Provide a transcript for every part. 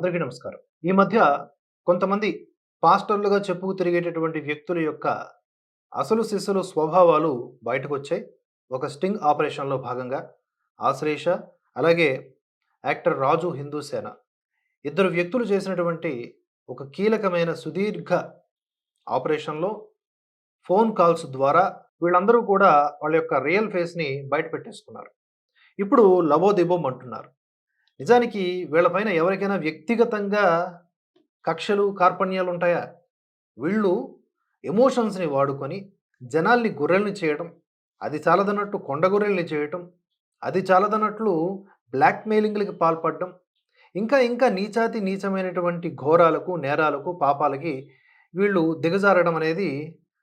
అందరికీ నమస్కారం. ఈ మధ్య కొంతమంది పాస్టర్లుగా చెప్పుకు తిరిగేటటువంటి వ్యక్తుల యొక్క అసలు సిసలు స్వభావాలు బయటకొచ్చాయి. ఒక స్టింగ్ ఆపరేషన్‌లో భాగంగా ఆశ్లేష, అలాగే యాక్టర్ రాజు హిందూసేన ఇద్దరు వ్యక్తులు చేసినటువంటి ఒక కీలకమైన సుదీర్ఘ ఆపరేషన్‌లో ఫోన్ కాల్స్ ద్వారా వీళ్ళందరూ కూడా వాళ్ళ యొక్క రియల్ ఫేస్‌ని బయట పెట్టేసుకున్నారు. ఇప్పుడు లబోదిబోం అంటున్నారు. నిజానికి వీళ్ళపైన ఎవరికైనా వ్యక్తిగతంగా కక్షలు, కార్పణ్యాలు ఉంటాయా? వీళ్ళు ఎమోషన్స్‌ని వాడుకొని జనాల్ని గొర్రెల్ని చేయటం, అది చాలదన్నట్టు కొండగొర్రెల్ని చేయటం, అది చాలదన్నట్లు బ్లాక్‌మెయిలింగ్‌లకి పాల్పడడం, ఇంకా ఇంకా నీచాతి నీచమైనటువంటి ఘోరాలకు, నేరాలకు, పాపాలకి వీళ్ళు దిగజారడం అనేది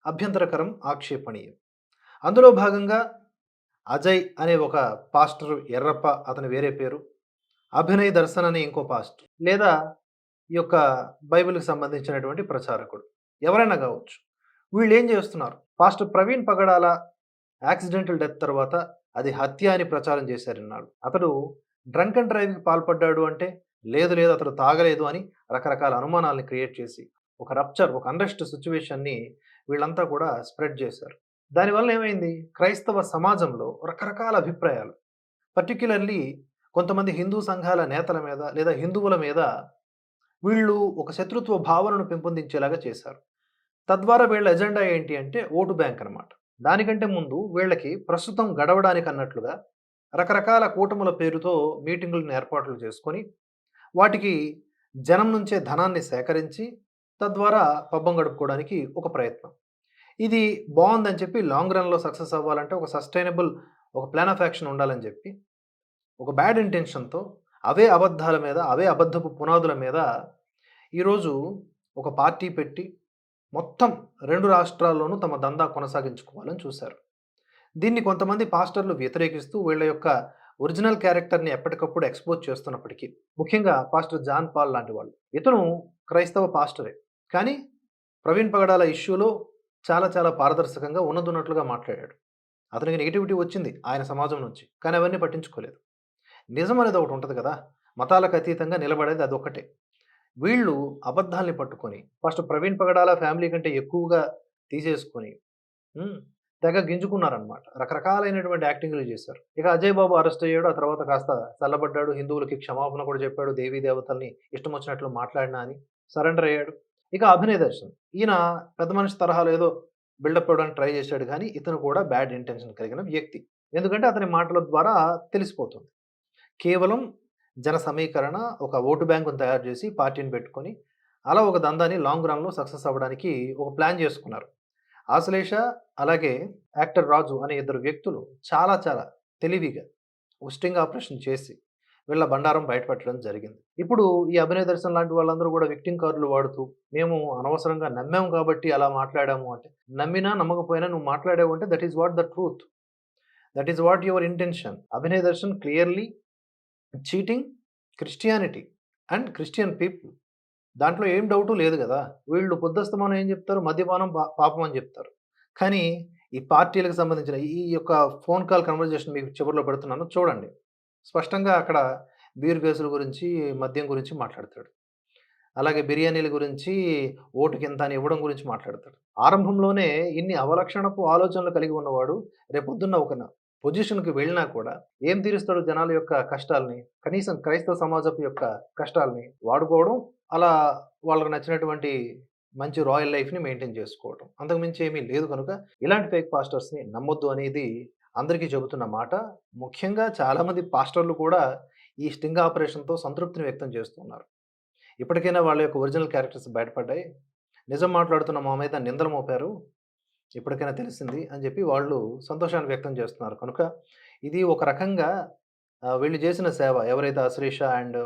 అభ్యంతరకరం, ఆక్షేపణీయం. అందులో భాగంగా అజయ్ అనే ఒక పాస్టర్ ఎర్రప్ప అతని వేరే పేరు. అభినయ్ దర్శన్ అనే ఇంకో పాస్ట్ లేదా ఈ యొక్క బైబిల్‌కి సంబంధించినటువంటి ప్రచారకుడు. ఎవరైనా కావచ్చు. వీళ్ళేం చేస్తున్నారు? Pastor Praveen Pagadala accidental death తర్వాత అది హత్య అని ప్రచారం చేశారన్నాడు అతడు డ్రంక్ అండ్ డ్రైవ్‌కి పాల్పడ్డాడు అంటే, లేదు లేదు అతడు తాగలేదు అని రకరకాల అనుమానాలను క్రియేట్ చేసి, ఒక రప్చర్, ఒక అన్రెస్ట్ సిచ్యువేషన్ని వీళ్ళంతా కూడా స్ప్రెడ్ చేశారు. దానివల్ల ఏమైంది? క్రైస్తవ సమాజంలో రకరకాల అభిప్రాయాలు. పర్టిక్యులర్‌లీ కొంతమంది హిందూ సంఘాల నేతల మీద లేదా హిందువుల మీద వీళ్ళు ఒక శత్రుత్వ భావనను పెంపొందించేలాగా చేశారు. తద్వారా వీళ్ళ ఎజెండా ఏంటి అంటే ఓటు బ్యాంక్ అన్నమాట. దానికంటే ముందు వీళ్ళకి ప్రస్తుతం గడవడానికి అన్నట్లుగా రకరకాల కూటముల పేరుతో మీటింగులను ఏర్పాట్లు చేసుకొని, వాటికి జనం నుంచే ధనాన్ని సేకరించి, తద్వారా పబ్బం గడుపుకోవడానికి ఒక ప్రయత్నం. ఇది బాగుందని చెప్పి లాంగ్ రన్‌లో సక్సెస్ అవ్వాలంటే ఒక సస్టైనబుల్ ఒక ప్లాన్ ఆఫ్ యాక్షన్ ఉండాలని చెప్పి, ఒక బ్యాడ్ ఇంటెన్షన్‌తో అవే అబద్ధాల మీద, అవే అబద్ధపు పునాదుల మీద ఈరోజు ఒక పార్టీ పెట్టి, మొత్తం రెండు రాష్ట్రాల్లోనూ తమ దందా కొనసాగించుకోవాలని చూశారు. దీన్ని కొంతమంది పాస్టర్లు వ్యతిరేకిస్తూ వీళ్ళ యొక్క ఒరిజినల్ క్యారెక్టర్‌ని ఎప్పటికప్పుడు ఎక్స్‌పోజ్ చేస్తున్నప్పటికీ, ముఖ్యంగా పాస్టర్ జాన్ పాల్ లాంటి వాళ్ళు. ఇతను క్రైస్తవ పాస్టరే. కానీ ప్రవీణ్ పగడాల ఇష్యూలో చాలా చాలా పారదర్శకంగా ఉన్నదున్నట్లుగా మాట్లాడాడు. అతనికి నెగిటివిటీ వచ్చింది ఆయన సమాజం నుంచి. కానీ అవన్నీ పట్టించుకోలేదు. నిజం అనేది ఒకటి ఉంటుంది కదా! మతాలకు అతీతంగా నిలబడేది అదొక్కటే. వీళ్ళు అబద్ధాల్ని పట్టుకొని ఫస్ట్ ప్రవీణ్ పగడాల ఫ్యామిలీ కంటే ఎక్కువగా తీసేసుకొని తెగ గింజుకున్నారనమాట రకరకాలైనటువంటి యాక్టింగ్‌లు చేశారు. ఇక అజయ్ బాబు అరెస్ట్ అయ్యాడు. ఆ తర్వాత కాస్త చల్లబడ్డాడు. హిందువులకి క్షమాపణ కూడా చెప్పాడు. దేవీ దేవతల్ని ఇష్టం వచ్చినట్లు మాట్లాడినా అని సరెండర్ అయ్యాడు. ఇక అభినయ దర్శన్. ఈయన పెద్ద మనిషి తరహాలో ఏదో బిల్డప్ అవ్వడానికి ట్రై చేశాడు కానీ ఇతను కూడా బ్యాడ్ ఇంటెన్షన్ కలిగిన వ్యక్తి. ఎందుకంటే అతని మాటల ద్వారా తెలిసిపోతుంది. కేవలం జన సమీకరణ, ఒక ఓటు బ్యాంకును తయారు చేసి పార్టీని పెట్టుకొని, అలా ఒక దందాని లాంగ్ రన్‌లో సక్సెస్ అవ్వడానికి ఒక ప్లాన్ చేసుకున్నారు. ఆశ్లేష, అలాగే యాక్టర్ రాజు అనే ఇద్దరు వ్యక్తులు చాలా చాలా తెలివిగా ఉస్టింగ్ ఆపరేషన్ చేసి, వీళ్ళ బండారం బయటపెట్టడం జరిగింది. ఇప్పుడు ఈ అభినయ దర్శనం లాంటి వాళ్ళందరూ కూడా విక్టింగ్ కార్డులు వాడుతూ, మేము అనవసరంగా నమ్మాము కాబట్టి అలా మాట్లాడాము అంటే, నమ్మినా నమ్మకపోయినా నువ్వు మాట్లాడావు అంటే that is what the truth. That is what your intention. Abhinaya Darshan clearly cheating Christianity and Christian people. దాంట్లో ఏం డౌటు లేదు కదా వీళ్ళు పొద్దుస్తమానం ఏం చెప్తారు? మద్యపానం పాపం అని చెప్తారు. కానీ ఈ పార్టీలకు సంబంధించిన ఈ యొక్క ఫోన్ కాల్ కన్వర్జేషన్ మీకు చివరిలో పెడుతున్నాను చూడండి. స్పష్టంగా అక్కడ బీర్ కేసుల గురించి, మద్యం గురించి మాట్లాడతాడు. అలాగే బిర్యానీల గురించి, ఓటుకింత అని ఇవ్వడం గురించి మాట్లాడతాడు. ఆరంభంలోనే ఇన్ని అవలక్షణపు ఆలోచనలు కలిగి ఉన్నవాడు రేపొద్దున్న ఒక పొజిషన్‌కి వెళ్ళినా కూడా ఏం తీరుస్తాడు జనాల యొక్క కష్టాలని కనీసం క్రైస్తవ సమాజం యొక్క కష్టాలని వాడుకోవడం, అలా వాళ్ళకు నచ్చినటువంటి మంచి రాయల్ లైఫ్‌ని మెయింటైన్ చేసుకోవటం. అంతకుమించి ఏమీ లేదు కనుక ఇలాంటి ఫేక్ పాస్టర్స్‌ని నమ్మొద్దు అనేది అందరికీ చెబుతున్న మాట. ముఖ్యంగా చాలామంది పాస్టర్లు కూడా ఈ స్టింగ్ ఆపరేషన్‌తో సంతృప్తిని వ్యక్తం చేస్తున్నారు. ఇప్పటికైనా వాళ్ళ యొక్క ఒరిజినల్ క్యారెక్టర్స్ బయటపడ్డాయి. నిజం మాట్లాడుతున్న మా మీద నిందలు మోపారు. ఇప్పటికైనా తెలిసింది అని చెప్పి వాళ్ళు సంతోషాన్ని వ్యక్తం చేస్తున్నారు. కనుక ఇది ఒక రకంగా వీళ్ళు చేసిన సేవ ఎవరైతే అశ్రీష అండ్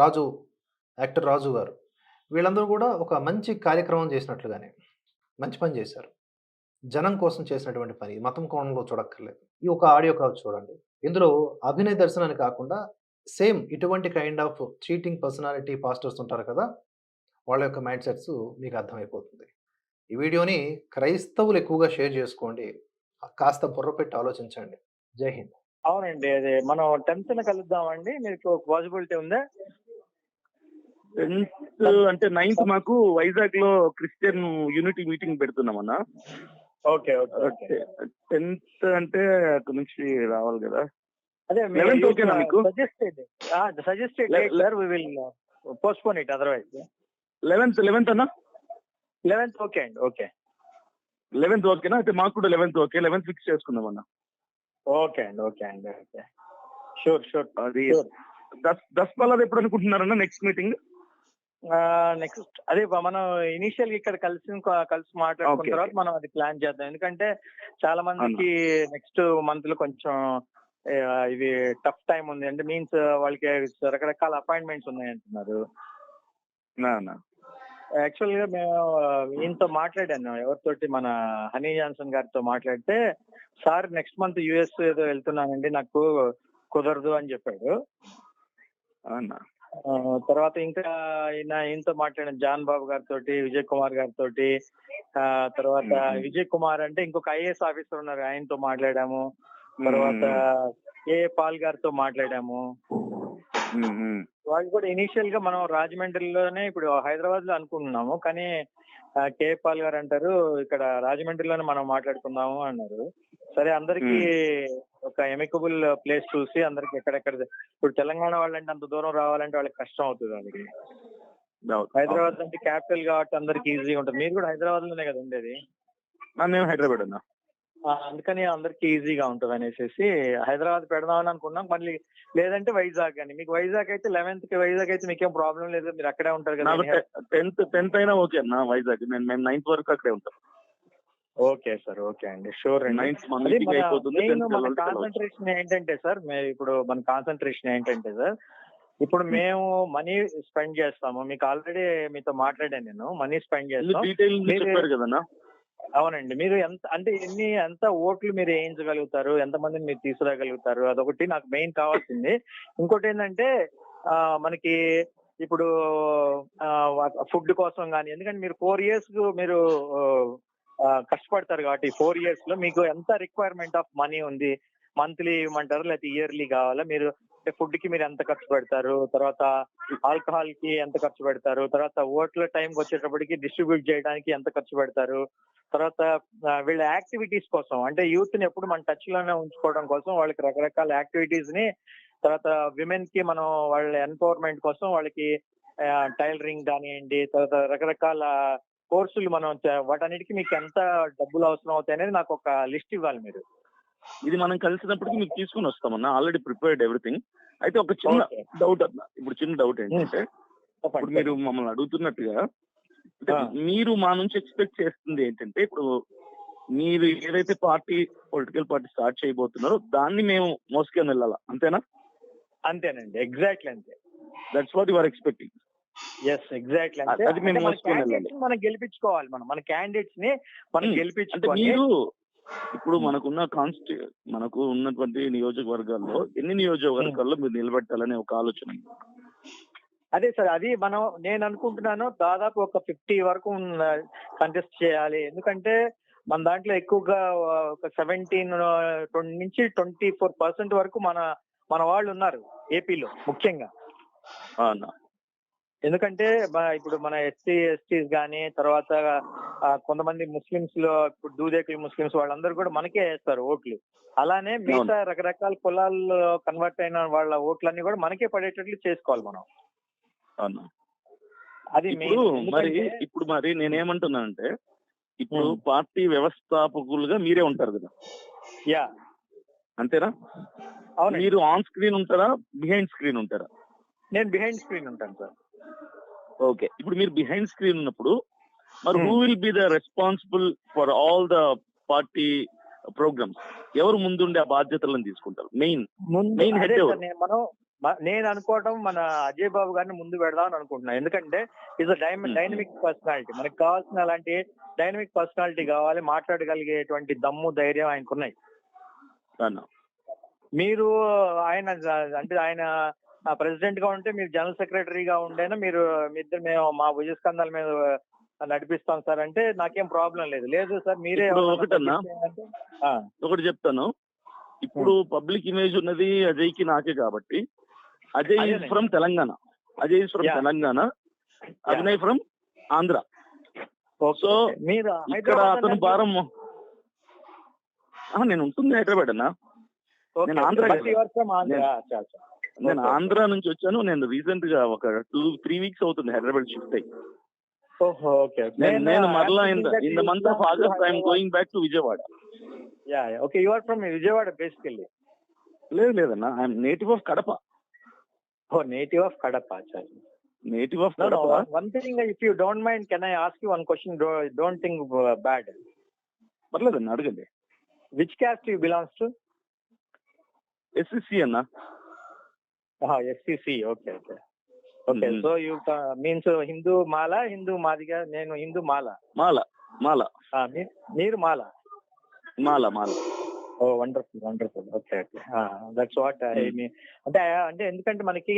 రాజు యాక్టర్ రాజు గారు. వీళ్ళందరూ కూడా ఒక మంచి కార్యక్రమం చేసినట్లుగానే మంచి పని చేశారు. జనం కోసం చేసినటువంటి పని. మతం కోణంలో చూడక్కర్లేదు. ఈ ఒక ఆడియో కాల్ చూడండి. ఇందులో అభినయ దర్శనాన్ని కాకుండా సేమ్ ఇటువంటి kind of cheating personality pastors ఉంటారు కదా! వాళ్ళ యొక్క మైండ్ సెట్స్ మీకు అర్థమైపోతుంది. ఈ వీడియోని క్రైస్తవులు ఎక్కువగా షేర్ చేసుకోండి. కాస్త బుర్ర పెట్టి ఆలోచించండి. జై హింద్. అవునండి. అది మనం 10థ్ కలుద్దామండి. మీకు పాసిబిలిటీ ఉందా? టెన్త్ అంటే నైన్త్ మాకు వైజాగ్లో క్రిస్టియన్ యూనిటీ మీటింగ్ పెడుతున్నాం అన్న ఓకే ఓకే ఓకే టెన్త్ అంటే అక్కడ నుంచి రావాలి కదా అదే 11th ఓకేనా మీకు? Suggested suggested sir we will postpone it otherwise eleventh eleventh అన్న లెవెన్త్ ఓకే అండి ఓకే. లెవెన్త్ ఓకేనా? అయితే మాకు కూడా లెవెన్త్ ఓకే లెవెన్త్ ఫిక్స్ చేసుకుందాం అన్న ఓకే అండి ఓకే అండి ఓకే. Sure sure. అది. దస్ దస్పాలది ఎప్పుడు అనుకుంటున్నారన్న నెక్స్ట్ మీటింగ్? నెక్స్ట్ అదే మనం ఇనిషియల్ ఇక్కడ కలిసి కలిసి మాట్లాడుకున్న తర్వాత. మనం అది ప్లాన్ చేద్దాం. ఎందుకంటే చాలా మందికి నెక్స్ట్ మంత్లో కొంచెం ఇది టఫ్ టైం ఉంది. అంటే మీన్స్ వాళ్ళకి రకరకాల అపాయింట్మెంట్స్ ఉన్నాయి అంటున్నారు యాక్చువల్గా మేము ఈయనతో మాట్లాడాను. ఎవరితోటి మన హనీ జాన్సన్ గారితో మాట్లాడితే సార్ నెక్స్ట్ మంత్ యుఎస్ ఏదో వెళ్తున్నానండి నాకు కుదరదు అని చెప్పాడు. అన్న ఆ, తర్వాత ఇంకా ఈయన ఈయనతో మాట్లాడిన జాన్ బాబు గారితో విజయ్ కుమార్ గారితో తర్వాత. విజయ్ కుమార్ అంటే ఇంకొక ఐఏఎస్ ఆఫీసర్ ఉన్నారు. ఆయనతో మాట్లాడాము. తర్వాత ఏ పాల్ గారితో మాట్లాడాము. వాళ్ళు కూడా ఇనీషియల్గా మనం రాజమండ్రిలోనే ఇప్పుడు హైదరాబాద్లో అనుకుంటున్నాము. కానీ కే పాల్ గారు అంటారు ఇక్కడ రాజమండ్రిలోనే మనం మాట్లాడుకుందాము అన్నారు. సరే అందరికి ఒక ఎమికబుల్ ప్లేస్ చూసి అందరికి ఎక్కడెక్కడ ఇప్పుడు తెలంగాణ వాళ్ళంటే అంత దూరం రావాలంటే వాళ్ళకి కష్టం అవుతుంది వాళ్ళకి. హైదరాబాద్ అంటే క్యాపిటల్ కాబట్టి అందరికి ఈజీగా ఉంటుంది. మీరు కూడా హైదరాబాద్లోనే కదా ఉండేది? నేను హైదరాబాద్ అన్న. ఆ, అందుకని అందరికి ఈజీగా ఉంటుంది అనేసి హైదరాబాద్ పెడదామని అనుకున్నాం. మళ్ళీ లేదంటే వైజాగ్ అని మీకు వైజాగ్ అయితే లెవెన్త్కి వైజాగ్ అయితే మీకేం ప్రాబ్లం లేదు. మీరు అక్కడే ఉంటారు కదా. టెన్త్ టెన్త్ అయినా ఓకే అన్న వైజాగ్. నేను మేము నైన్త్ వరకు అక్కడే ఉంటాం. Okay sir. ఓకే అండి. షూర్ కాన్సన్ట్రేషన్ ఏంటంటే సార్ మే- ఇప్పుడు మన కాన్సన్ట్రేషన్ ఏంటంటే సార్ ఇప్పుడు మేము మనీ స్పెండ్ చేస్తాము. మీకు ఆల్రెడీ మీతో మాట్లాడాను నేను. మనీ స్పెండ్ చేస్తాం. డీటెయిల్ చెప్పారు కదన్నా? అవునండి. మీరు ఎంత అంటే ఎన్ని ఎంత ఓట్లు మీరు వేయించగలుగుతారు? ఎంత మందిని మీరు తీసుకురాగలుగుతారు? అదొకటి నాకు మెయిన్ కావాల్సింది. ఇంకోటి ఏంటంటే ఆ, మనకి ఇప్పుడు ఫుడ్ కోసం కానీ ఎందుకంటే మీరు ఫోర్ ఇయర్స్ మీరు కష్టపడతారు కాబట్టి ఫోర్ ఇయర్స్లో మీకు ఎంత రిక్వైర్మెంట్ ఆఫ్ మనీ ఉంది? మంత్లీ ఇవ్వమంటారు? లేకపోతే ఇయర్లీ కావాలా? మీరు ఫుడ్కి మీరు ఎంత ఖర్చు పెడతారు? తర్వాత ఆల్కహాల్కి ఎంత ఖర్చు పెడతారు? తర్వాత ఓట్ల టైం వచ్చేటప్పటికి డిస్ట్రిబ్యూట్ చేయడానికి ఎంత ఖర్చు పెడతారు? తర్వాత వీళ్ళ యాక్టివిటీస్ కోసం అంటే యూత్ని ఎప్పుడు మన టచ్లోనే ఉంచుకోవడం కోసం వాళ్ళకి రకరకాల యాక్టివిటీస్ని తర్వాత విమెన్కి మనం వాళ్ళ ఎన్పవర్మెంట్ కోసం వాళ్ళకి టైలరింగ్ కానివ్వండి తర్వాత రకరకాల కోర్సులు మనం వాటన్నిటికీ మీకు ఎంత డబ్బులు అవసరం అవుతాయి అనేది నాకు ఒక లిస్ట్ ఇవ్వాలి మీరు. ఇది మనం కలిసినప్పటికీ మీకు తీసుకుని వస్తామన్నా. ఆల్రెడీ ప్రిపేర్డ్ ఎవ్రీథింగ్ అయితే ఒక చిన్న. డౌట్ అన్న. ఇప్పుడు చిన్న డౌట్ ఏంటంటే ఇప్పుడు మీరు మమ్మల్ని అడుగుతున్నట్టుగా అంటే. మీరు మా నుంచి ఎక్స్పెక్ట్ చేస్తుంది ఏంటంటే ఇప్పుడు మీరు ఏదైతే పార్టీ పొలిటికల్ పార్టీ స్టార్ట్ చేయబోతున్నారో దాన్ని మేము మోసుకొని వెళ్ళాలా? అంతేనా? అంతేనండి. ఎగ్జాక్ట్లీ అంతే. That's what your expecting yes exactly అది మేము అంటే మన మోసుకొని వెళ్ళాలి. candidates ని మనం గెలిపించుకోవాలి మనం. మన క్యాండిడేట్స్ని మనం Hmm. అంటే గెలిపించుకొని మీరు ఇప్పుడు మనకున్న కాన్స్టి మనకు ఉన్నటువంటి నియోజకవర్గాల్లో ఎన్ని నియోజకవర్గాల్లో మీరు నిలబెట్టాలనే ఒక ఆలోచన అదే సార్ అది మనం నేను అనుకుంటున్నాను దాదాపు ఒక ఫిఫ్టీ వరకు కంటెస్ట్ చేయాలి. ఎందుకంటే మన దాంట్లో ఎక్కువగా ఒక సెవెంటీన్ నుంచి ట్వంటీ ఫోర్ పర్సెంట్ వరకు మన మన వాళ్ళు ఉన్నారు ఏపీలో ముఖ్యంగా. ఎందుకంటే ఇప్పుడు మన ఎస్సీ ఎస్టీస్ కానీ తర్వాత కొంతమంది ముస్లిమ్స్లో ఇప్పుడు దూదేకులు ముస్లిమ్స్ వాళ్ళందరూ కూడా మనకే వేస్తారు ఓట్లు. అలానే మిగతా రకరకాల కులాల్లో కన్వర్ట్ అయిన వాళ్ళ ఓట్లన్నీ కూడా మనకే పడేటట్లు చేసుకోవాలి మనం. అన్న అది ఇప్పుడు. మరి ఎందుకంటే- ఇప్పుడు మరి నేనేమంటున్నానంటే ఇప్పుడు Hmm. పార్టీ వ్యవస్థాపకులుగా మీరే ఉంటారు కదా. యా. అంతేనా? అవునండి. మీరు ఆన్ స్క్రీన్ ఉంటారా బిహైండ్ స్క్రీన్ ఉంటారా? నేను బిహైండ్ స్క్రీన్ ఉంటాను సార్. ఓకే ఇప్పుడు మీరు బిహైండ్ స్క్రీన్ ఉన్నప్పుడు మరి. Who will be the responsible for all the party programmes ఎవరు ముందుండే ఆ బాధ్యతలను తీసుకుంటారు? మెయిన్ ఎవరు? సార్, నేను మనం నేను అనుకోవటం మన అజయ్ బాబు గారిని ముందు పెడదాం అని అనుకుంటున్నాను. ఎందుకంటే ఇస్. డైనమిక్ పర్సనాలిటీ మనకి కావాల్సిన అలాంటి డైనమిక్ పర్సనాలిటీ కావాలి మాట్లాడగలిగేటువంటి దమ్ము ధైర్యం ఆయనకున్నాయి. మీరు ఆయన అంటే ఆయన ప్రెసిడెంట్గా ఉంటే మీరు జనరల్ సెక్రటరీగా ఉండేనా? మీరు ఇద్దరు మేము మా భుజస్కంధాల మీద నడిపిస్తాం సార్ అంటే నాకేం ప్రాబ్లం లేదు. లేదు సార్ మీరే ఒకటన్నా? ఒకటి చెప్తాను. ఇప్పుడు పబ్లిక్ ఇమేజ్ ఉన్నది అజయ్కి నాకే కాబట్టి. అజయ్ అదేలే. From Telangana. Ajay from Yeah. Telangana. Abhinay from Andhra. So మీరు ఇక్కడ అతను భారం నేను ఉంటుంది హైదరాబాద్ అన్న? నేను ఆంధ్ర నేను-. ఆంధ్ర నుంచి వచ్చాను. నేను రీసెంట్గా ఒక టూ త్రీ వీక్స్ అవుతుంది హైదరాబాద్ షిఫ్ట్ అయ్యి. నేను మరలా in the month of August I'm going back to Vijayawada yeah okay you are from Vijayawada basically లేదు లేదన్న I'm native of Kadapa oh native of Kadapa అచ్చా native of. Kadapa if you don't mind, can I ask you one question? Do- Don't think uh, bad. పర్లేదన్న అడగండి. Which caste you belongs to? SSC అన్న. Ah. Okay, Mhm. so you uh, means uh, Hindu Mala, Hindu Madiga, నేను హిందూ మాల మాల మాల మీరు మాల మాల మాల ఓ wonderful wonderful okay okay that's what అంటే అంటే ఎందుకంటే మనకి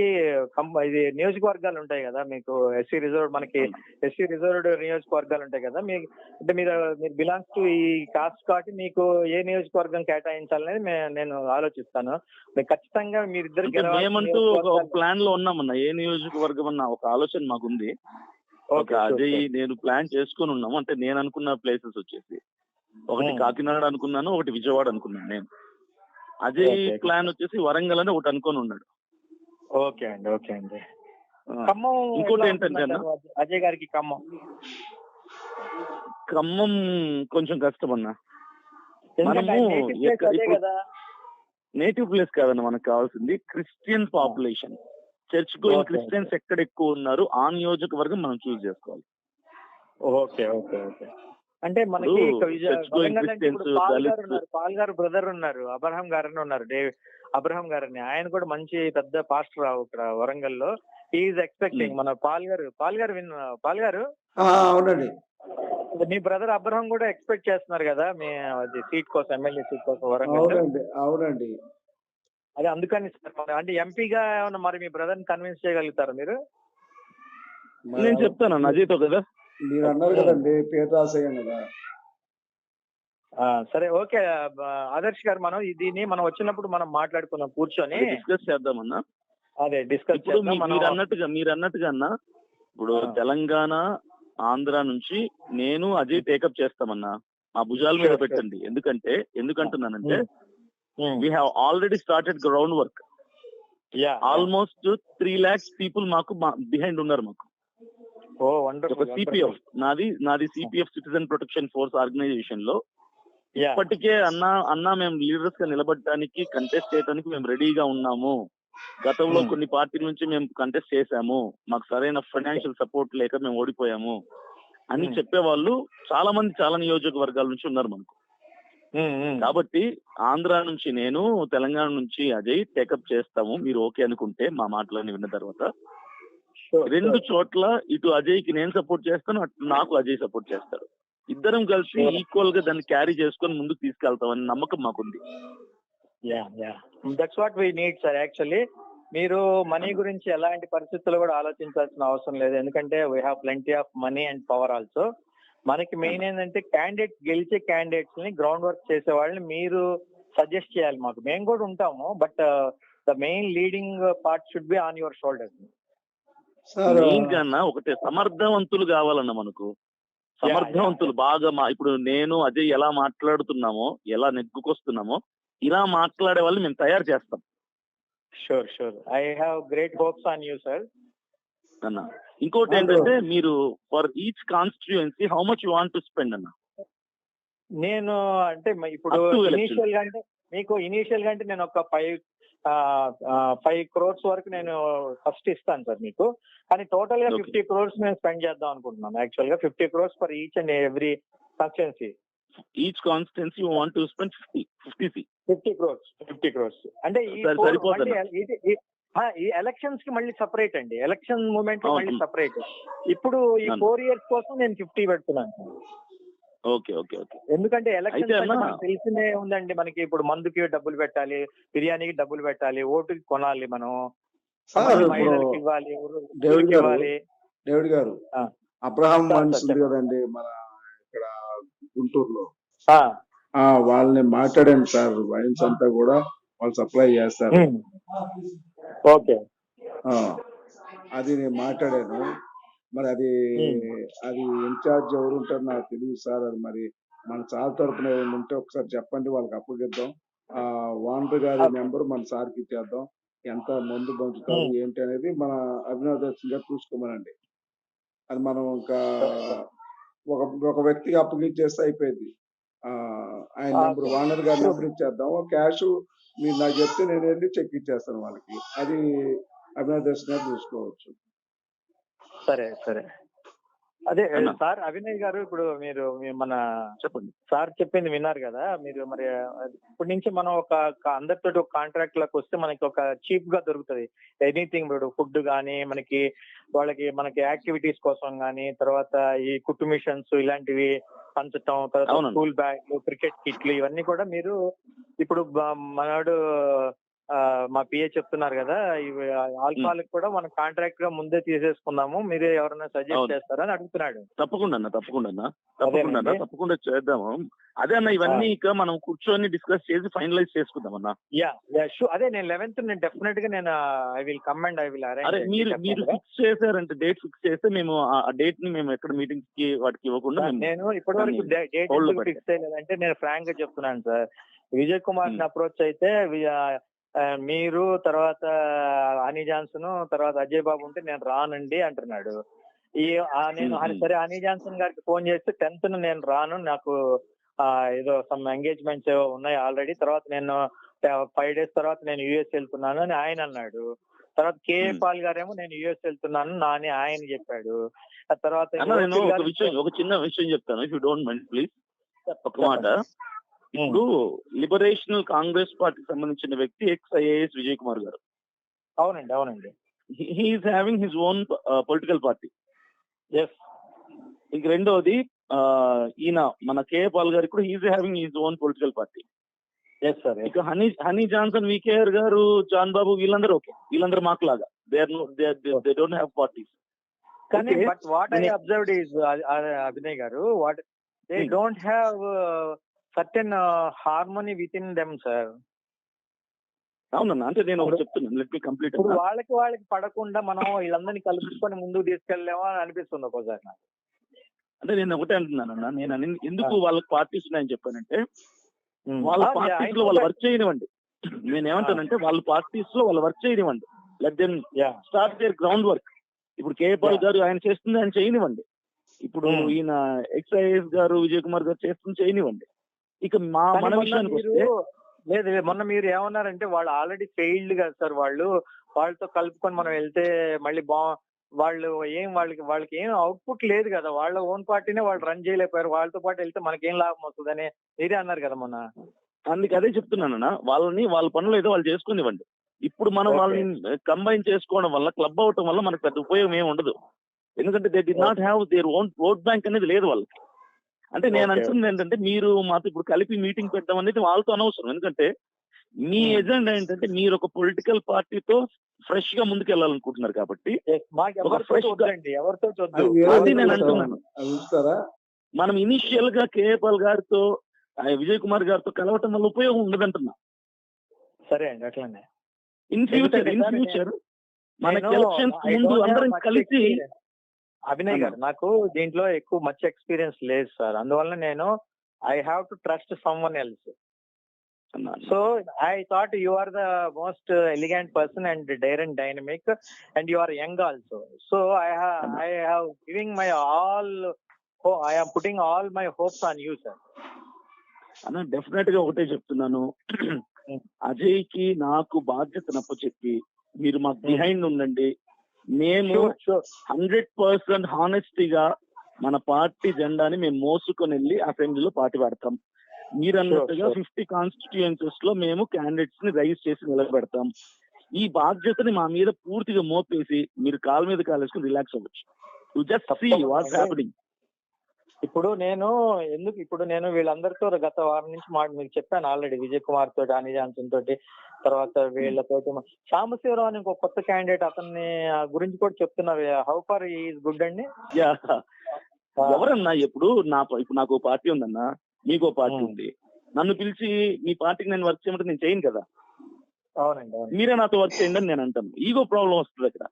ఇది నియోజకవర్గాలు ఉంటాయి కదా మీకు ఎస్సీ రిజర్వ్ మనకి ఎస్సీ రిజర్వ్డ్ నియోజకవర్గాలు ఉంటాయి కదా మీ అంటే మీరు మీరు బిలాంగ్స్ టు ఈ కాస్ట్ కాబట్టి మీకు ఏ నియోజకవర్గం కేటాయించాలనేది నేను ఆలోచిస్తాను. మీకు ఖచ్చితంగా మీరిద్దరు అంటే మేమంటూ ఒక ప్లాన్లో ఉన్నామన్న ఏ నియోజకవర్గం అన్న ఒక ఆలోచన మాకుంది. ఒక అజయ్ నేను ప్లాన్ చేసుకొని ఉన్నాము. అంటే నేను అనుకున్న ప్లేసెస్ వచ్చేసి. ఒకటి. కాకినాడ అనుకున్నాను ఒకటి విజయవాడ అనుకున్నాను నేను. అజయ్. ప్లాన్ వచ్చేసి వరంగల్ అని ఒకటి అనుకొని ఉన్నాడు. ఓకే అండి ఓకే అండి. ఖమ్మం ఇంకోటి ఏంటంటే? అజయ్ గారికి ఖమ్మం. ఖమ్మం కొంచెం కష్టం అన్న. మనము నేటివ్ ప్లేస్ కాదన్న మనకు కావాల్సింది Christian population. Church going Christians ఎక్కడ ఎక్కువ ఉన్నారు ఆ నియోజకవర్గం మనం చూస్ చేసుకోవాలి. Okay okay okay. అంటే మనకి పాల్ గారు బ్రదర్ ఉన్నారు. అబ్రహం గారు అని ఉన్నారు. డే అబ్రహం గారని. ఆయన కూడా మంచి పెద్ద పాస్టర్ ఇక్కడ వరంగల్లో ఈజ్ ఎక్స్పెక్టింగ్. మన పాల్ గారు. పాల్ గారు విన్ పాల్ గారు? ఆ, అవునండి. మీ బ్రదర్ అబ్రహం కూడా ఎక్స్పెక్ట్ చేస్తున్నారు కదా మీ అది సీట్ కోసం ఎమ్మెల్యే సీట్ కోసం వరంగల్. అవునండి అవునండి. అదే అందుకని సార్ అంటే ఎంపీగా ఏమన్నా మరి మీ బ్రదర్ని కన్విన్స్ చేయగలుగుతారా మీరు? మరి నేను చెప్తాను అజయ్తో కదా. మీరు అన్నారు కదండి పేరు రాసేయం కదా సరే ఓకే ఆదర్శ్ గారు మనం దీన్ని మనం వచ్చినప్పుడు మనం మాట్లాడుకుందాం కూర్చొని. డిస్కస్ చేద్దామన్నా. అదే డిస్కస్ ఇప్పుడు మీరు అన్నట్టుగా మీరు అన్నట్టుగా అన్న ఇప్పుడు. తెలంగాణ ఆంధ్ర నుంచి నేను అజయ్ టేకప్ చేస్తామన్నా. మా భుజాల మీద. పెట్టండి. ఎందుకంటే ఎందుకంటున్నానంటే. We have already started ground work yeah almost three lakhs people మాకు బిహైండ్ ఉన్నారు మాకు. ఒక సిపిఎఫ్ నాది నాది సిపిఎఫ్ సిటిజన్ ప్రొటెక్షన్ ఫోర్స్ ఆర్గనైజేషన్లో. ఇప్పటికే అన్నా అన్నా మేము లీడర్స్గా నిలబడటానికి కంటెస్ట్ చేయడానికి మేము రెడీగా ఉన్నాము. గతంలో Hmm. కొన్ని పార్టీల నుంచి మేము కంటెస్ట్ చేశాము. మాకు సరైన ఫైనాన్షియల్ సపోర్ట్ లేక మేము ఓడిపోయాము. అని Hmm. చెప్పే వాళ్ళు చాలా మంది చాలా నియోజకవర్గాల నుంచి ఉన్నారు మనకు. కాబట్టి ఆంధ్ర నుంచి నేను తెలంగాణ నుంచి అజయ్ టేకప్ చేస్తాము. మీరు ఓకే అనుకుంటే మా మాటలన్నీ విన్న తర్వాత. రెండు చోట్ల ఇటు అజయ్కి నేను సపోర్ట్ చేస్తాను అటు నాకు అజయ్ సపోర్ట్ చేస్తాడు ఇద్దరం కలిసి. ఈక్వల్గా దాన్ని క్యారీ చేసుకొని ముందుకు తీసుకెళ్తామని నమ్మకం మాకుంది. Yeah yeah that's what we need sir actually మీరు మనీ గురించి ఎలాంటి పరిస్థితుల్లో కూడా ఆలోచించాల్సిన అవసరం లేదు. ఎందుకంటే we have plenty of money and power also మనకి మెయిన్ ఏంటంటే క్యాండిడేట్ గెలిచే క్యాండిడేట్స్ని గ్రౌండ్ వర్క్ చేసే వాళ్ళని మీరు సజెస్ట్ చేయాలి మాకు. మేము కూడా ఉంటాము but the main leading part should be on your shoulders main కన్నా ఒకటే సమర్థవంతులు కావాలన్న మనకు. సమర్థవంతులు బాగా మా ఇప్పుడు నేను అజయ్ ఎలా మాట్లాడుతున్నామో ఎలా నెగ్గుకొస్తున్నామో ఇలా మాట్లాడే వాళ్ళు మేము తయారు చేస్తాం. Sure sure I have great hopes on you sir అన్న ఇంకోటి ఏంటంటే మీరు for each constituency how much you want to spend అన్న? నేను అంటే ఇప్పుడు. ఇనీషియల్గా అంటే మీకు ఇనీషియల్గా అంటే నేను ఒక ఫైవ్ ఫైవ్ క్రోర్స్ వరకు నేను ఫస్ట్ ఇస్తాను సార్ మీకు. కానీ టోటల్గా. ఫిఫ్టీ క్రోర్స్ నేను స్పెండ్ చేద్దాం అనుకుంటున్నాను. యాక్చువల్గా fifty crores for each and every constituency each constituency you want to spend fifty fifty fifty crores fifty crores అంటే ఈ ఈ- ఎలక్షన్స్కి మళ్ళీ సపరేట్ అండి. ఎలక్షన్ మూమెంట్ మళ్ళీ. సపరేట్ ఇప్పుడు ఈ. ఫోర్ ఇయర్స్ కోసం నేను ఫిఫ్టీ పెడుతున్నాను. Okay okay okay. ఎందుకంటే ఎలక్షన్ తెలిసిందే ఉందండి. మనకి ఇప్పుడు మందుకి డబ్బులు పెట్టాలి బిర్యానీకి డబ్బులు పెట్టాలి ఓటుకి కొనాలి మనం. మహిళలకు ఇవ్వాలి ఊరికి గారు ఇవ్వాలి. అబ్రహాం మనిషి. కదండి మన ఇక్కడ గుంటూరులో. ఆ, ఆ వాళ్ళని మాట్లాడాను సార్ వైన్స్ అంతా కూడా వాళ్ళు సప్లై చేస్తారు. ఓకే. ఆ, అది నేను మాట్లాడాను. మరి అది అది ఇన్ఛార్జ్ ఎవరు ఉంటారు నాకు తెలియదు సార్. అది మరి మన సార్ తరపున ఉంటే ఒకసారి చెప్పండి వాళ్ళకి అప్పగిద్దాం ఆ ఓనర్ గారి నెంబర్ మన సార్కి ఇచ్చేద్దాం. ఎంత మందు పంచుతారు Hmm. ఏంటి అనేది మన అభినవ్ దర్శన్ గారు చూసుకోమనండి. అది మనం ఇంకా ఒక ఒక వ్యక్తికి అప్పగించేస్తే అయిపోయింది. ఆ ఆయన నెంబర్. ఓనర్ గారి నెంబర్ ఇచ్చేద్దాం. క్యాష్ మీరు నాకు చెప్తే నేను వెళ్ళి చెక్ ఇచ్చేస్తాను వాళ్ళకి. అది అభినవ్ దర్శన్ గారు చూసుకోవచ్చు. సరే సరే అదే. సార్ అభినయ్ గారు ఇప్పుడు మీరు మన చెప్పండి సార్ చెప్పింది విన్నారు కదా మీరు మరి ఇప్పటి నుంచి మనం ఒక అందరితో ఒక కాంట్రాక్ట్లకు వస్తే మనకి ఒక చీప్గా దొరుకుతుంది ఎనీథింగ్ ఇప్పుడు ఫుడ్ కానీ మనకి వాళ్ళకి మనకి యాక్టివిటీస్ కోసం కానీ తర్వాత ఈ కుట్టు మిషన్స్ ఇలాంటివి పంచటం తర్వాత. స్కూల్ బ్యాగ్లు క్రికెట్ కిట్లు ఇవన్నీ కూడా మీరు ఇప్పుడు మనవాడు మా పిఏ చెప్తున్నారు కదా ఇవి కూడా మనం కాంట్రాక్ట్గా ముందే తీసేసుకుందాము మీరే ఎవరైనా సజెస్ట్. చేస్తారా అని అడుగుతున్నాడు. తప్పకుండా అన్న తప్పకుండా అన్న తప్పకుండా అన్న. తప్పకుండా చేద్దాము. అదే అన్న ఇవన్నీ ఇక మనం కూర్చొని డిస్కస్ చేసి ఫైనలైజ్ చేసుకుందాం అన్న. యా యా షూ అదే నేను లెవెన్త్ నేను డెఫినెట్గా నేను I will come and I will అరే మీరు మీరు ఫిక్స్ చేశారంటే డేట్ ఫిక్స్ చేస్తే మేము ఆ డేట్ని మేము ఎక్కడ మీటింగ్స్కి వాటికి ఇవ్వకుండా నేను ఇప్పటి వరకు డేట్ ఫిక్స్ చేయలేదంటే నేను ఫ్రాంక్గా చెప్తున్నాను సార్. విజయ్ కుమార్. అప్రోచ్ అయితే మీరు తర్వాత అనీ జాన్సన్ తర్వాత అజయ్ బాబు ఉంటే నేను రానండి అంటున్నాడు ఈ నేను. సరే అనీ జాన్సన్ గారికి ఫోన్ చేస్తే టెన్త్ నేను రాను నాకు ఏదో సమ్ ఎంగేజ్మెంట్స్ ఏవో ఉన్నాయి ఆల్రెడీ తర్వాత నేను ఫైవ్ డేస్ తర్వాత నేను యుఎస్ వెళ్తున్నాను అని ఆయన అన్నాడు తర్వాత కే. పాల్ గారేమో నేను యుఎస్ వెళ్తున్నాను నా అని ఆయన చెప్పాడు ఆ తర్వాత ఒక చిన్న విషయం చెప్తాను if you don't mind please ఒక మాట. ఇప్పుడు లిబరేషనల్ కాంగ్రెస్ పార్టీకి సంబంధించిన వ్యక్తి ఎక్స్ ఐఏఎస్ విజయ్ కుమార్ గారు. అవునండి అవునండి. He's having his own political party. Yes ఇంక రెండోది ఆ, ఈయన మన కే పాల్ గారికి కూడా he's having his own political party. Yes sir ఇక హనీ హనీ జాన్సన్ వికేఆర్ గారు జాన్ బాబు వీళ్ళందరూ ఓకే. వీళ్ళందరూ మాకు లాగా they are no they don't have parties కానీ. But what I observed is Abhinay గారు what they. Don't have certain harmony with in them sir అవునన్నా అంటే నేను ఒకటి చెప్తున్నాను లెట్ మీ కంప్లీట్ ఇప్పుడు వాళ్ళకి వాళ్ళకి పడకుండా మనం వీళ్ళందరినీ కలుపుకొని ముందుకు తీసుకెళ్ళలేమో అని అనిపిస్తుంది ఒక్కోసారి నాకు. అంటే నేను ఒకటే అంటున్నానన్నా నేను ఎందుకు వాళ్ళకి పార్టీస్ ఉన్నాయని చెప్పానంటే వాళ్ళ పార్టీస్లో వాళ్ళు. వర్క్ చేయనివ్వండి. నేను ఏమంటానంటే వాళ్ళ పార్టీస్లో వాళ్ళు వర్క్ చేయనివ్వండి. Let then Yeah. Start there ground work ఇప్పుడు కేపాల్. గారు ఆయన చేస్తుంది ఆయన చేయనివ్వండి. ఇప్పుడు. ఈయన ఎక్స్ఐఎస్ గారు విజయ్ కుమార్ గారు చేస్తుంది చేయనివ్వండి. ఇక మా మన విషయానికి వస్తే లేదు మొన్న మీరు ఏమన్నారంటే వాళ్ళు ఆల్రెడీ ఫెయిల్డ్ కదా సార్ వాళ్ళు. వాళ్ళతో కలుపుకొని మనం వెళ్తే మళ్ళీ బా వాళ్ళు ఏం వాళ్ళకి వాళ్ళకి ఏం అవుట్పుట్ లేదు కదా. వాళ్ళ ఓన్ పార్టీనే వాళ్ళు రన్ చేయలేకపోయారు. వాళ్ళతో పాటు వెళ్తే మనకేం లాభం వస్తుందని మీరే అన్నారు కదా మొన్న. అందుకే అదే చెప్తున్నానన్నా. వాళ్ళని వాళ్ళ పనులు ఏదో వాళ్ళు చేసుకునివ్వండి. ఇప్పుడు మనం. వాళ్ళని కంబైన్ చేసుకోవడం వల్ల క్లబ్ అవటం వల్ల మనకు పెద్ద ఉపయోగం ఏమి ఉండదు. ఎందుకంటే they do not have their own vote bank అనేది లేదు వాళ్ళకి. అంటే నేను. అంటుంది ఏంటంటే మీరు మాతో ఇప్పుడు కలిపి మీటింగ్ పెట్టడం అనేది వాళ్ళతో అనవసరం ఎందుకంటే మీ. ఎజెండా ఏంటంటే మీరు ఒక పొలిటికల్ పార్టీతో ఫ్రెష్గా ముందుకు వెళ్ళాలనుకుంటున్నారు కాబట్టి అది నేను? అంటున్నాను. మనం ఇనిషియల్గా కేఏపాల్ గారితో విజయ్ కుమార్ గారితో కలవటం వల్ల ఉపయోగం ఉండదంటున్నా సరే అండి అట్లనే ఇన్ ఫ్యూచర్ ఇన్ ఫ్యూచర్ మనకి ఎలక్షన్స్ ముందు అందరం కలిసి. అభినయ్ గారు నాకు దీంట్లో ఎక్కువ మచ్ ఎక్స్పీరియన్స్ లేదు సార్. అందువల్ల నేను I have to trust someone else. So I thought you are the most elegant person and dare and dynamic and you are young also so I I have giving my all I am putting all my hopes on you sir అన్న డెఫినెట్గా ఒకటే చెప్తున్నాను. అజయ్కి నాకు బాధ్యత నప్ప చెప్పి మీరు మాకు behind ఉండండి. మేము హండ్రెడ్ పర్సెంట్ హానెస్టీగా మన పార్టీ జెండాని మేము మోసుకొని వెళ్ళి అసెంబ్లీలో పార్టీ పెడతాం. మీరు అన్నట్టుగా Sure, sure. ఫిఫ్టీ కాన్స్టిట్యూయన్సెస్లో మేము క్యాండిడేట్స్ని రైజ్ చేసి నిలబెడతాం. ఈ బాధ్యతని మా మీద పూర్తిగా మోపేసి మీరు కాలు మీద కాలేసుకుని రిలాక్స్ అవ్వచ్చు. You just see what's happening ఇప్పుడు నేను ఎందుకు ఇప్పుడు నేను వీళ్ళందరితో గత వారం నుంచి మాట మీకు చెప్పాను ఆల్రెడీ విజయ్ కుమార్ తోటి అనిల్ జాన్సన్ తోటి తర్వాత వీళ్ళతోటి సాంబశివరావు అని ఇంకో కొత్త క్యాండిడేట్ అతన్ని గురించి కూడా చెప్తున్నారు హౌ ఫార్ ఈజ్ గుడ్ అండి? ఎవరన్నా ఎప్పుడు నా ఇప్పుడు నాకు పార్టీ ఉందన్నా మీకు పార్టీ Hmm. ఉంది నన్ను పిలిచి మీ పార్టీకి నేను వర్క్ చేయమంటే నేను చేయను కదా? అవునండి అవును మీరే నాతో వర్క్ చేయండి అని నేను అంటాను. ఈగో ప్రాబ్లం వస్తుంది అక్కడ.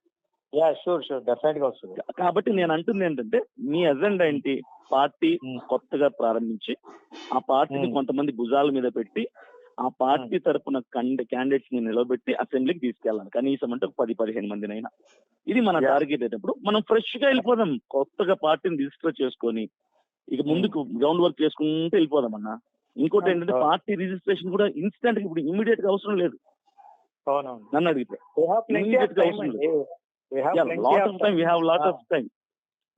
యా షూర్ షూర్ డెఫినెట్గా వస్తుంది కాబట్టి నేను అంటుంది ఏంటంటే మీ ఎజెండా ఏంటి? Party Hmm. కొత్తగా ప్రారంభించి ఆ పార్టీని Hmm. కొంతమంది భుజాల మీద పెట్టి ఆ పార్టీ తరపున కండి క్యాండిడేట్స్ని నిలబెట్టి అసెంబ్లీకి తీసుకెళ్ళాలి. కనీసం అంటే ఒక పది పదిహేను మందినైనా. ఇది మన. టార్గెట్ అయ్యేటప్పుడు మనం ఫ్రెష్గా వెళ్ళిపోదాం. కొత్తగా పార్టీని రిజిస్టర్ చేసుకొని ఇక ముందుకు గ్రౌండ్ వర్క్ చేసుకుంటూ వెళ్ళిపోదాం అన్న ఇంకోటి ఏంటంటే Hmm. పార్టీ రిజిస్ట్రేషన్ కూడా ఇన్స్టెంట్ ఇప్పుడు ఇమీడియట్గా అవసరం లేదు. నన్ను అడిగితే. We have plenty of Immediate గా time. We have lot of have lot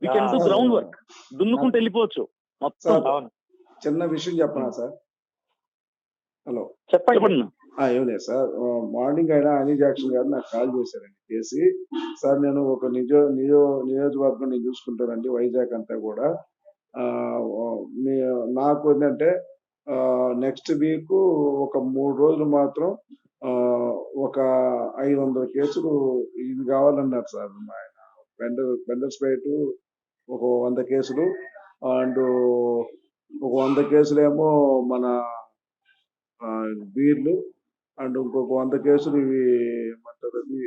Ah. Can do Ah. Ground work దున్నుకుంటూ వెళ్ళిపోవచ్చు. మొత్తం. సార్ అవును. చిన్న విషయం చెప్పనా సార్? హలో. చెప్పండి. ఏం లేదు సార్. మార్నింగ్ అయినా అనీ జాక్సన్ గారు నాకు కాల్ చేశారండి. చేసి సార్ నేను ఒక నిజ నిజో నియోజకవర్గం నేను చూసుకుంటానండి. వైజాగ్ అంతా కూడా. నాకు ఏంటంటే నెక్స్ట్ వీక్ ఒక మూడు రోజులు మాత్రం ఒక ఐదు వందల కేసులు ఇది కావాలన్నారు సార్ మా ఆయన. వెండర్ వెండర్స్ బయట ఒక వంద కేసులు అండ్ ఒక వంద కేసులేమో మన బీర్లు అండ్ ఇంకొక వంద కేసులు ఇవి ఏమంటారు అది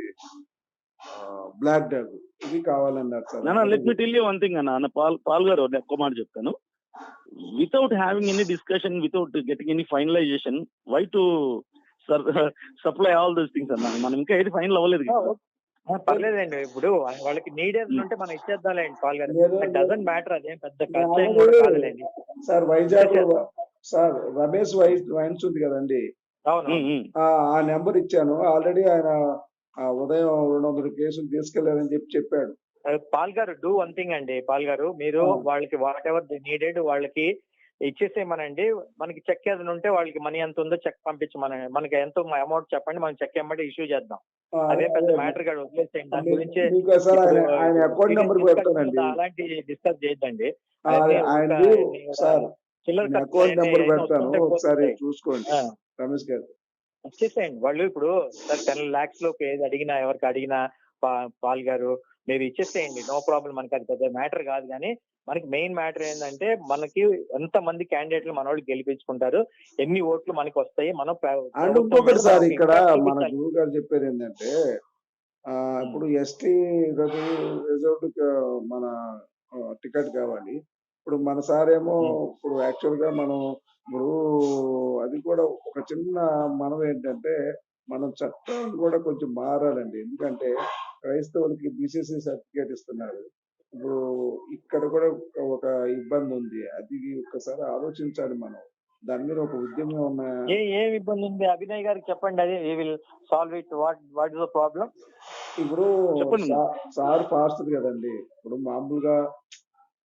బ్లాక్ డాగ్ ఇవి కావాలన్నారు sir. Let me tell you one thing అన్న పాల్ పాల్ గారు నేను ఒక్క మాట చెప్తాను. Without having any discussion without getting any finalisation why to supply all those things అన్న మనం ఇంకా ఏది ఫైనల్ అవ్వలేదు కదా. ఆ, పర్లేదండి. ఇప్పుడు వాళ్ళకి నీడెడ్ ఉంటే మనం ఇచ్చేద్దాంలేండి పాల్ గారు. డజన్ మ్యాటర్ అదేం పెద్ద కాదులేండి. Sir Vizag sir Ramesh wines wines ఉంది కదండి. ఆ ఆ నెంబర్ ఇచ్చాను. ఆల్రెడీ ఆయన ఆ, ఉదయం రెండు వందల కేసులు తీసుకెళ్ళారని చెప్పి చెప్పాడు. పాల్ గారు డూ వన్ థింగ్ అండి. పాల్ గారు మీరు. వాళ్ళకి వాట్ ఎవర్ నీడెడ్ వాళ్ళకి ఇచ్చేసేయమనండి. మనకి చెక్ ఏదైనా ఉంటే వాళ్ళకి మనీ ఎంత ఉందో చెక్ పంపించమని మనకి ఎంత అమౌంట్ చెప్పండి మనం చెక్ ఏమంటే ఇష్యూ చేద్దాం. అదే పెద్ద. మ్యాటర్ గారు వదిలేసేయండి దాని గురించి అలాంటి డిస్కస్ చేయొద్దండి. అకౌంట్ నెంబర్ పెడతాను. ఒకసారి. చూసుకోండి. రమేష్ గారు. ఇచ్చేసేయండి వాళ్ళు ఇప్పుడు సార్ టెన్ లాక్స్ లోపు ఏది అడిగినా ఎవరికి అడిగినా పాల్ గారు మీరు ఇచ్చేసేయండి. No problem. మనకి అది పెద్ద మ్యాటర్ కాదు కానీ మనకి మెయిన్ మ్యాటర్ ఏంటంటే మనకి ఎంత మంది క్యాండిడేట్లు మన వాళ్ళు గెలిపించుకుంటారు ఎన్ని ఓట్లు మనకి వస్తాయి మనం అండ్ ఇంకొకటి సార్ ఇక్కడ మన. గురువు గారు చెప్పేది ఏంటంటే ఆ, ఇప్పుడు ఎస్టీ రిజర్వ్డ్ మన టికెట్ కావాలి. ఇప్పుడు మన సార్ ఏమో ఇప్పుడు యాక్చువల్గా మనం ఇప్పుడు అది కూడా ఒక చిన్న మనం ఏంటంటే మనం చట్టం కూడా కొంచెం మారాలండి. ఎందుకంటే క్రైస్తవులకి బీసీసీ సర్టిఫికేట్ ఇస్తున్నారు. ఇప్పుడు ఇక్కడ కూడా ఒక- ఇబ్బంది ఉంది. అది ఒక్కసారి ఆలోచించాలి మనం. దాని మీద ఒక ఉద్యమం ఉన్న ఏ ఏం ఇబ్బంది ఉంది? అభినయ్ గారికి చెప్పండి. అది will solve it what what is the problem ఇప్పుడు సార్ పాస్టర్ కదండి. ఇప్పుడు మామూలుగా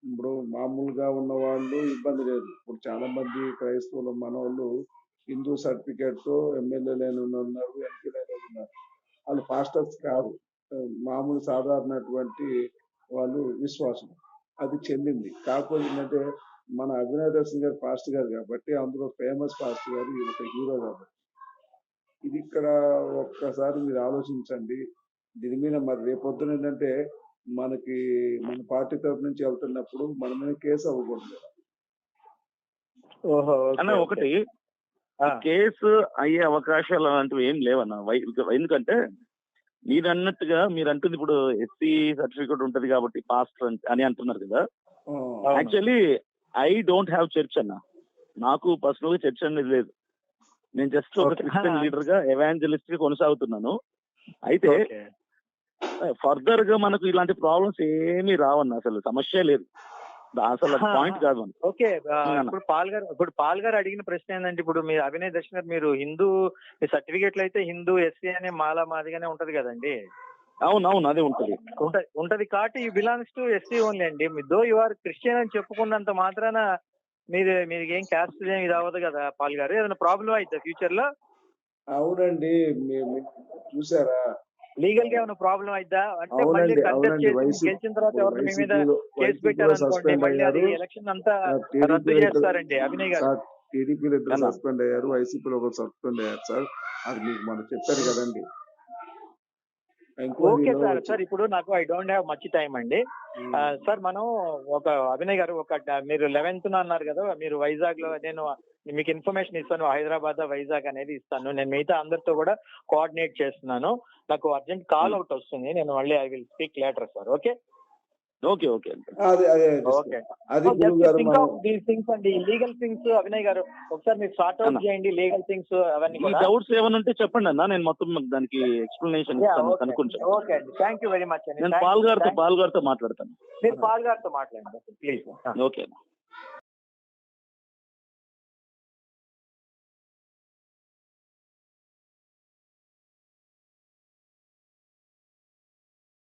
ఇప్పుడు మామూలుగా ఉన్న వాళ్ళు ఇబ్బంది లేదు. ఇప్పుడు చాలా మంది క్రైస్తవులు మన వాళ్ళు హిందూ సర్టిఫికేట్తో ఎమ్మెల్యే లేని ఉన్నారు ఎంపీ లేని ఉన్నారు. వాళ్ళు పాస్టర్స్ కాదు. మామూలు సాధారణటువంటి వాళ్ళు విశ్వాసం. అది చెందింది. కాకపోతే ఏంటంటే మన అభినయ దర్శన్ గారు పాస్టర్ గారు కాబట్టి అందులో ఫేమస్ పాస్టర్ గారు ఒక హీరో కాబట్టి. ఇది ఇక్కడ ఒక్కసారి మీరు ఆలోచించండి. దీని మీద మరి రేపొద్దున ఏంటంటే మనకి మన పార్టీ తరపు నుంచి వెళ్తున్నప్పుడు మన మీద కేసు అవ్వకూడదు. కదా. ఓహో అన్న ఒకటి ఆ, కేసు అయ్యే అవకాశాలు అలాంటివి ఏం లేవన్న. ఎందుకంటే మీరు అన్నట్టుగా మీరు అంటుంది ఇప్పుడు ఎస్సీ సర్టిఫికేట్ ఉంటది కాబట్టి పాస్టర్ అని అంటున్నారు కదా. Actually I don't have church అన్న నాకు పర్సనల్గా చర్చ్ అనేది లేదు నేను జస్ట్ ఒక. క్రిస్టియన్ లీడర్గా ఎవాంజలిస్ట్గా కొనసాగుతున్నాను అయితే. ఫర్దర్గా మనకు ఇలాంటి ప్రాబ్లమ్స్ ఏమీ రావన్న అసలు సమస్య లేదు అసలు. పాయింట్ కాదు ఓకే? ఇప్పుడు పాల్ గారు ఇప్పుడు పాల్ గారు అడిగిన ప్రశ్న ఏంటంటే ఇప్పుడు మీరు అభినయ్ దర్శన్ గారు మీరు హిందూ మీ సర్టిఫికేట్లు అయితే హిందూ ఎస్సీ అనే మాల మాదిగానే ఉంటది కదండి? అవును అవును అదే ఉంటది. ఉంటది ఉంటది కాబట్టి you belongs to SC only అండి. దో యు ఆర్ క్రిస్టియన్ అని చెప్పుకున్నంత మాత్రాన మీరు మీరు ఏం క్యాస్ట్ ఏం ఇది అవ్వదు కదా పాల్ గారు? ఏదైనా ప్రాబ్లం అయితే ఫ్యూచర్లో అవునండి చూసారా? లీగల్గా ఏమైనా ప్రాబ్లం అయిద్దా? అంటే మళ్ళీ కంటెస్ట్ చేసి గెలిచిన తర్వాత ఎవరు మీ మీద కేసు పెట్టారనుకోండి మళ్ళీ అది ఎలక్షన్ అంతా రద్దు చేస్తారండి అభినయ్ గారు. టీడీపీలో ఇద్దరు. సస్పెండ్ అయ్యారు వైసీపీలో ఒకరు సస్పెండ్ అయ్యారు సార్. అది మీకు మనం చెప్పారు కదండి. ఓకే సార్ సార్ ఇప్పుడు నాకు I don't have much time అండి. సార్ మనం ఒక అభినయ్ గారు ఒక మీరు లెవెన్త్ అన్నారు కదా మీరు వైజాగ్లో నేను మీకు ఇన్ఫర్మేషన్ ఇస్తాను హైదరాబాద్ వైజాగ్ అనేది ఇస్తాను. నేను మిగతా అందరితో కూడా కోఆర్డినేట్ చేస్తున్నాను. నాకు అర్జెంట్ కాల్ అవుట్ వస్తుంది. నేను మళ్ళీ I will speak later sir okay okay okay అదే అదే ఓకే అది గురువు గారు థింక్ మనం ఆఫ్ దీస్ థింగ్స్ అండి లీగల్ థింగ్స్ అభినయ్ గారు. ఒకసారి మీరు సార్ట్ అవుట్. చేయండి లీగల్ థింగ్స్ అవన్నీ డౌట్స్ ఏమైనా ఉంటే చెప్పండి అన్న. నేను మొత్తం దానికి ఎక్స్ప్లెనేషన్ ఇస్తాను కనుక్కుంటాను ఓకే అండి. థ్యాంక్ యూ వెరీ మచ్ అండి నేను పాల్. గారితో పాల్ గారితో మాట్లాడతాను. మీరు పాల్ గారితో మాట్లాడండి ప్లీజ్ ఓకే